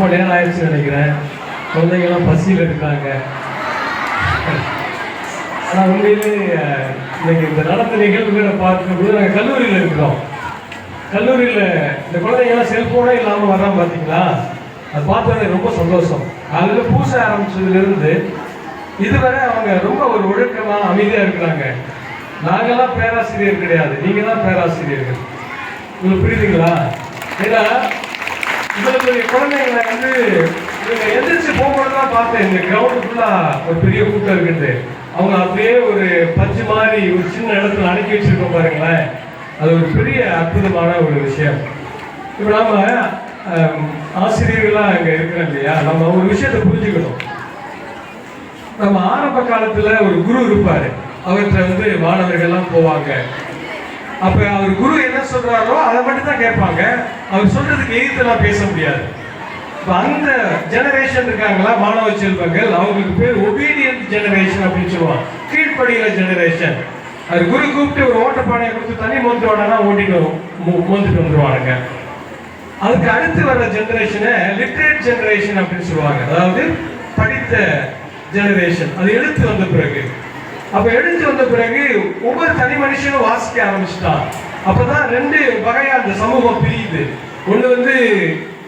ரொம்ப நேரம் ஆயிடுச்சுன்னு நினைக்கிறேன். குழந்தைங்கெல்லாம் பசியில் இருக்காங்க ஆனால் உண்மையிலே இன்னைக்கு இந்த நடந்த நிகழ்வுகளை பார்க்கும்போது நாங்கள் கல்லூரியில் இருக்கிறோம். கல்லூரியில் இந்த குழந்தைங்கெல்லாம் செல்ஃபோனே இல்லாமல் வர்றான் பார்த்தீங்களா அது பார்த்தோன்னே ரொம்ப சந்தோஷம். அதில் பூச ஆரம்பிச்சதுலேருந்து இதுவரை அவங்க ரொம்ப ஒரு ஒழுக்கமாக அமைதியாக இருக்கிறாங்க. நாங்கள்லாம் பேராசிரியர் கிடையாது. நீங்கள் தான் பேராசிரியர்கள். உங்களுக்கு புரியுதுங்களா? ஏன்னா இவ்வளவு குழந்தைங்களை வந்து இவங்க எந்திரிச்சு போகும்போது பார்த்தேன். இந்த கிரவுண்டுக்குள்ள ஒரு பெரிய கூட்டம் இருக்குது. அவங்க அப்படியே ஒரு பஞ்சு மாதிரி ஒரு சின்ன இடத்துல அடக்கி வச்சிருக்கோம் பாருங்களேன். அது ஒரு பெரிய அற்புதமான ஒரு விஷயம். இப்போ நாம ஆசிரியர்களாக அங்கே இருக்கிறோம் இல்லையா? நம்ம ஒரு விஷயத்தை புரிஞ்சுக்கணும். நம்ம ஆரம்ப காலத்துல ஒரு குரு இருப்பாரு. அவர்கிட்ட வந்து மாணவர்கள்லாம் போவாங்க. அப்ப அவர் குரு என்ன சொல்றாரோ அதை மட்டும் தான் கேட்பாங்க. அவர் சொல்றதுக்கு எதிர்த்துலாம் பேச முடியாது. அந்த ஜெனரேஷன் இருக்காங்களா மாணவ செல்வங்கள் அவங்களுக்கு பேர் ஒபீடியன்ட் ஜெனரேஷன் அப்படின்னு சொல்லுவாங்க. கீழ்ப்படிகிற ஜெனரேஷன் அது குரு கூப்பிட்டு ஒரு ஓட்டப்பானையை கொடுத்து தண்ணி மோந்து வாடனா ஓட்டிட்டு மோ- மோந்துட்டு வந்துருவானுங்க அதுக்கு அடுத்து வர்ற ஜெனரேஷனை லிட்ரேட் ஜெனரேஷன் அப்படின்னு சொல்லுவாங்க. அதாவது படித்த ஜெனரேஷன் அது எழுத்து வந்த பிறகு. அப்ப எழுத்து வந்த பிறகு ஒவ்வொரு தனி மனுஷனும் வாசிக்க ஆரம்பிச்சிட்டான். அப்பதான் ரெண்டு வகையா அந்த சமூகம் பிரியுது. ஒண்ணு வந்து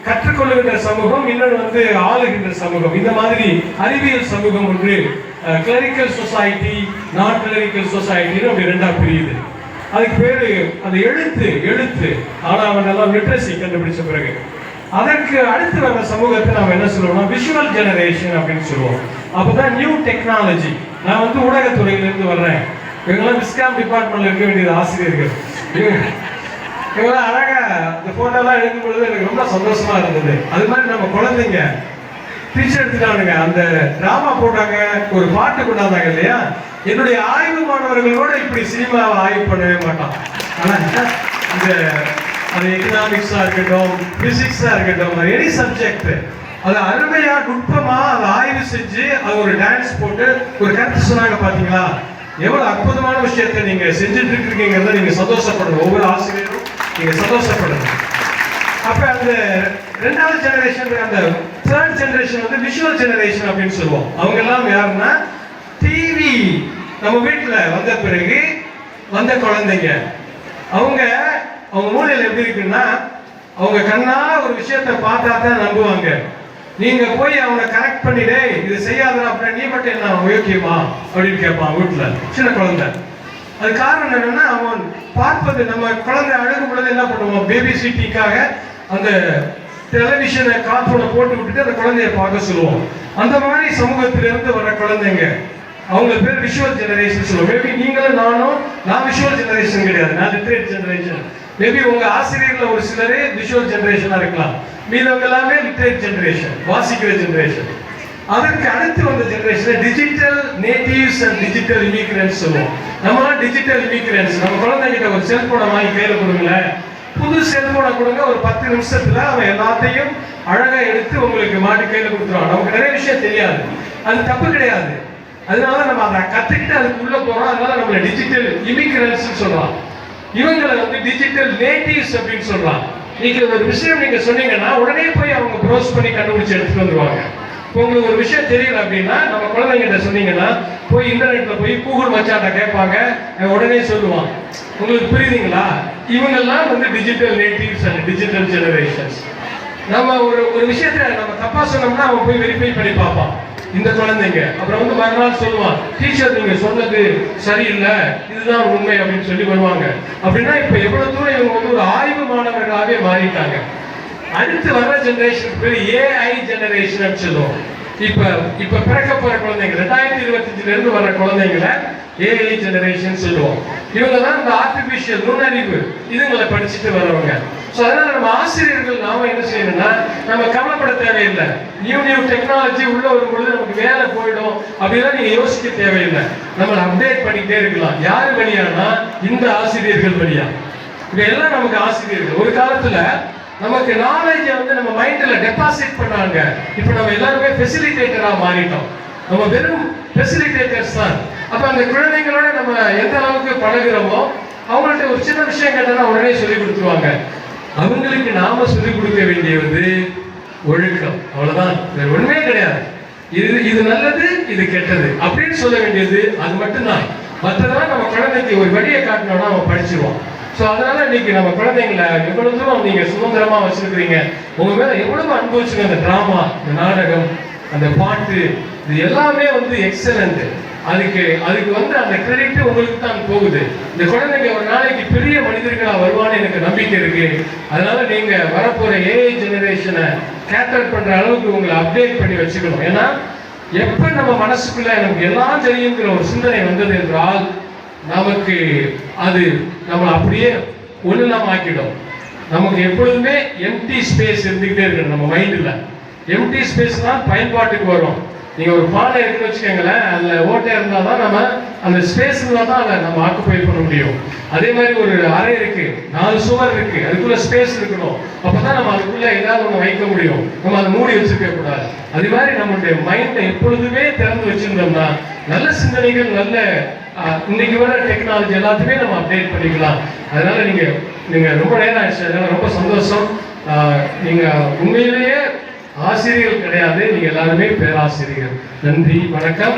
கற்றுக்கொள்ளுகின்ற சமூகம் இன்னொன்று வந்து ஆளுகின்ற சமூகம். இந்த மாதிரி அறிவியல் சமூகம் ஒன்று கிளரிக்கல் சொசைட்டி நான் கிளரிக்கல் சொசைட்டின்னு அப்படி ரெண்டா பிரியுது. அதுக்கு பேரு அந்த எழுத்து எழுத்து. ஆனா அவன் எல்லாம் லிட்ரஸி கண்டுபிடிச்ச பிறகு. அதற்கு அடுத்து வர சமூகத்தை நம்ம என்ன சொல்லுவோம்னா விஷுவல் ஜெனரேஷன் அப்படின்னு சொல்லுவோம். அப்பதான் நியூ டெக்னாலஜி நான் வந்து ஊடகத்துறையில இருந்து வர்றேன். இவங்களாம் விஸ்காம் டிபார்ட்மெண்ட்ல இருக்க வேண்டியது ஆசிரியர்கள். இவங்களாம் இவங்கெல்லாம் அழகா இந்த போட்டோலாம் எடுக்கும் பொழுது எனக்கு ரொம்ப சந்தோஷமா இருந்தது. அது மாதிரி நம்ம குழந்தைங்க டீச்சர் எடுத்துட்டானுங்க. அந்த டிராமா போட்டாங்க ஒரு பாட்டு கொண்டாந்தாங்க இல்லையா? என்னுடைய ஆய்வு மாணவர்களோட இப்படி சினிமாவை ஆய்வு பண்ணவே மாட்டான். ஆனா இந்த அது எக்கனாமிக்ஸா இருக்கட்டும் பிசிக்ஸா இருக்கட்டும் எனி சப்ஜெக்ட் அது அருமையா நுட்பமா அதை ஆய்வு செஞ்சு அது ஒரு டான்ஸ் போட்டு ஒரு கருத்து சொன்னாங்க பாத்தீங்களா? எவ்வளவு அற்புதமான விஷயத்தை நீங்க செஞ்சுட்டு இருக்கீங்கிறத நீங்க சந்தோஷப்படணும் ஒவ்வொரு ஆசிரியரும் நீங்க சந்தோஷப்படணும் அப்ப அந்த ரெண்டாவது ஜெனரேஷன் அந்த தேர்ட் ஜெனரேஷன் வந்து விஷுவல் ஜெனரேஷன் அப்படின்னு சொல்லுவோம். அவங்க எல்லாம் யாருன்னா டிவி நம்ம வீட்டுல வந்த பிறகு வந்த குழந்தைங்க. அவங்க அவங்க மூலையில எப்படி இருக்குன்னா அவங்க கண்ணா ஒரு விஷயத்தை பார்த்தா தான் நம்புவாங்க. நீங்க போய் அவனை கரெக்ட் பண்ணிடே இது செய்யாதடா அப்படின்னா நீ மட்டும் என்ன யோக்கியமா அப்படின்னு கேட்பான் வீட்டுல. சின்ன குழந்தை. அது காரணம் என்னன்னா அவன் பார்ப்பது நம்ம குழந்தை அழுகும் பொழுது என்ன பண்ணுவோம்? பேபி சிட்டிக்காக அந்த டெலிவிஷனை கார்ட்டூனை போட்டு விட்டுட்டு அந்த குழந்தைய பார்க்க சொல்லுவோம். அந்த மாதிரி சமூகத்திலிருந்து வர குழந்தைங்க. அவங்க பேர் விஷுவல் ஜெனரேஷன் சொல்லுவோம். மேபி நீங்களும் நானும் நான் விஷுவல் ஜெனரேஷன் கிடையாது. நான் லிட்ரேட் ஜெனரேஷன் மேபி உங்க ஆசிரியர்ல ஒரு சிலரே விஷுவல் ஜென்ரேஷனா இருக்கலாம். மீதவங்க எல்லாமே லிட்ரேட் ஜென்ரேஷன் வாசிக்கிற ஜென்ரேஷன் அதற்கு அடுத்து வந்த generation digital natives and digital immigrants சொல்லுவோம். நம்மளாம் டிஜிட்டல் இமிகிரன்ஸ் நம்ம குழந்தைகிட்ட ஒரு செல்போனை வாங்கி கையில் கொடுங்களேன் புது செல்போனை கொடுங்க ஒரு பத்து நிமிஷத்துல அவன் எல்லாத்தையும் அழகா எடுத்து உங்களுக்கு மாட்டி கையில் கொடுத்துருவான். நமக்கு நிறைய விஷயம் தெரியாது. அது தப்பு கிடையாது. அதனால நம்ம அதை கத்துக்கிட்டு அதுக்கு உள்ள போறோம். அதனால நம்மள டிஜிட்டல் இமிகிரன்ஸ் சொல்றோம். இவங்களை வந்து டிஜிட்டல் நேட்டிவ்ஸ் அப்படின்னு சொல்றாங்க. நீங்க ஒரு விஷயம் நீங்க சொன்னீங்கன்னா உடனே போய் அவங்க ப்ரோஸ் பண்ணி கண்டுபிடிச்சு எடுத்துட்டு வந்துருவாங்க. இப்போ உங்களுக்கு ஒரு விஷயம் தெரியல அப்படின்னா நம்ம குழந்தைங்கிட்ட சொன்னீங்கன்னா போய் இன்டர்நெட்ல போய் கூகுள் மச்சாட்ட கேட்பாங்க உடனே சொல்லுவான் உங்களுக்கு புரியுதுங்களா? இவங்கெல்லாம் வந்து digital natives and digital generations நம்ம ஒரு ஒரு விஷயத்த நம்ம தப்பா சொன்னோம்னா அவன் போய் வெரிஃபை பண்ணி பார்ப்பான். இந்த குழந்தைங்க. அப்புறம் வந்து மறுநாள் சொல்லுவான் டீச்சர் நீங்க சொன்னது சரியில்லை. இதுதான் உண்மை அப்படின்னு சொல்லி வருவாங்க. அப்படின்னா இப்ப எவ்வளவு தூரம் இவங்க வந்து ஒரு ஆய்வு மாணவர்களாகவே மாறிட்டாங்க. அடுத்து வர்ற ஜெனரேஷன் பேர் ஏஐ ஜெனரேஷன் சொல்லுவோம். இப்ப இப்ப பிறக்க போற குழந்தைங்க ரெண்டாயிரத்தி இருபத்தஞ்சுல இருந்து வர குழந்தைங்கள ஏஐ ஜெனரேஷன் சொல்லுவோம். இவங்க தான் இந்த ஆர்டிபிஷியல் நுண்ணறிவு இதுங்களை படிச்சுட்டு வரவங்க ஸோ அதனால நம்ம ஆசிரியர்கள் நாம என்ன செய்யணும்னா நம்ம கவலைப்பட தேவையில்லை. நியூ நியூ டெக்னாலஜி உள்ள வரும் பொழுது நமக்கு வேலை போயிடும் அப்படிலாம் நீங்க யோசிக்க தேவையில்லை. நம்மளை அப்டேட் பண்ணிக்கிட்டே இருக்கலாம். யார் வழியானா இந்த ஆசிரியர்கள் வழியா. இது எல்லாம் நமக்கு ஆசிரியர்கள். ஒரு காலத்துல நமக்கு நாலேஜ வந்து நம்ம மைண்ட்ல டெபாசிட் பண்ணாங்க. இப்போ நம்ம எல்லாருமே ஃபெசிலிட்டேட்டரா மாறிட்டோம். நம்ம வெறும் ஃபெசிலிட்டேட்டர்ஸ் தான். அப்ப அந்த குழந்தைங்களோட நம்ம எந்த அளவுக்கு பழகுறோமோ அவங்கள்ட்ட ஒரு சின்ன விஷயம் கேட்டோம்னா உடனே சொல்லி கொடுத்துருவாங்க. அவங்களுக்கு நாம சொல்லி கொடுக்க வேண்டியது ஒழுக்கம். அவ்வளவுதான். வேற ஒண்ணுமே கிடையாது. இது இது நல்லது இது கெட்டது. அப்படின்னு சொல்ல வேண்டியது அது மட்டும்தான். மற்றதெல்லாம் நம்ம குழந்தைக்கு ஒரு வழியை காட்டினோம்னா அவன் படிச்சிருவான். ஸோ அதனால இன்னைக்கு நம்ம குழந்தைங்களை எவ்வளவு தூரம் நீங்க சுதந்திரமா வச்சிருக்கிறீங்க உங்க மேல எவ்வளவு அனுபவிச்சுங்க அந்த டிராமா இந்த நாடகம் அந்த பாட்டு இது எல்லாமே வந்து எக்ஸலண்ட் அதுக்கு அதுக்கு வந்து அந்த கிரெடிட் உங்களுக்கு தான் போகுது. இந்த குழந்தைங்க ஒரு நாளைக்கு பெரிய மனிதர்களா வருவான்னு எனக்கு நம்பிக்கை இருக்கு. அதனால நீங்க வரப்போற ஏஐ ஜெனரேஷனை கேட்டர் பண்ற அளவுக்கு உங்களை அப்டேட் பண்ணி வச்சுக்கணும். ஏன்னா எப்ப நம்ம மனசுக்குள்ள நமக்கு எல்லாம் தெரியுங்கிற ஒரு சிந்தனை வந்தது என்றால் நமக்கு அது நம்ம அப்படியே ஒண்ணு ஆக்கிடும் நமக்கு எப்பொழுதுமே எம்டி ஸ்பேஸ் இருந்துகிட்டே இருக்கணும் நம்ம மைண்டில் எம்டி ஸ்பேஸ் தான் பயன்பாட்டுக்கு வரும். நீங்க ஒரு பாலை இருக்குன்னு வச்சுக்கோங்களேன் அதுல ஓட்டை இருந்தால் தான் நம்ம அந்த ஸ்பேஸ் இருந்தால் தான் அதை நம்ம ஆக்குப்பை பண்ண முடியும். அதே மாதிரி ஒரு அறை இருக்கு நாலு சுவர் இருக்கு அதுக்குள்ள ஸ்பேஸ் இருக்கணும். அப்பதான் நம்ம அதுக்குள்ள ஏதாவது ஒன்று வைக்க முடியும். நம்ம அதை மூடி வச்சுக்க கூடாது. அதே மாதிரி நம்மளுடைய மைண்டை எப்பொழுதுமே திறந்து வச்சிருந்தோம்னா நல்ல சிந்தனைகள் நல்ல இன்னைக்கு வர டெக்னாலஜி எல்லாத்தையுமே நம்ம அப்டேட் பண்ணிக்கலாம். அதனால நீங்க நீங்க ரொம்ப நேரம் ஆயிடுச்சு. அதனால ரொம்ப சந்தோஷம். நீங்கள் நீங்க உண்மையிலேயே ஆசிரியர்கள் கிடையாது நீங்க எல்லாருமே பேராசிரியர்கள் நன்றி வணக்கம்.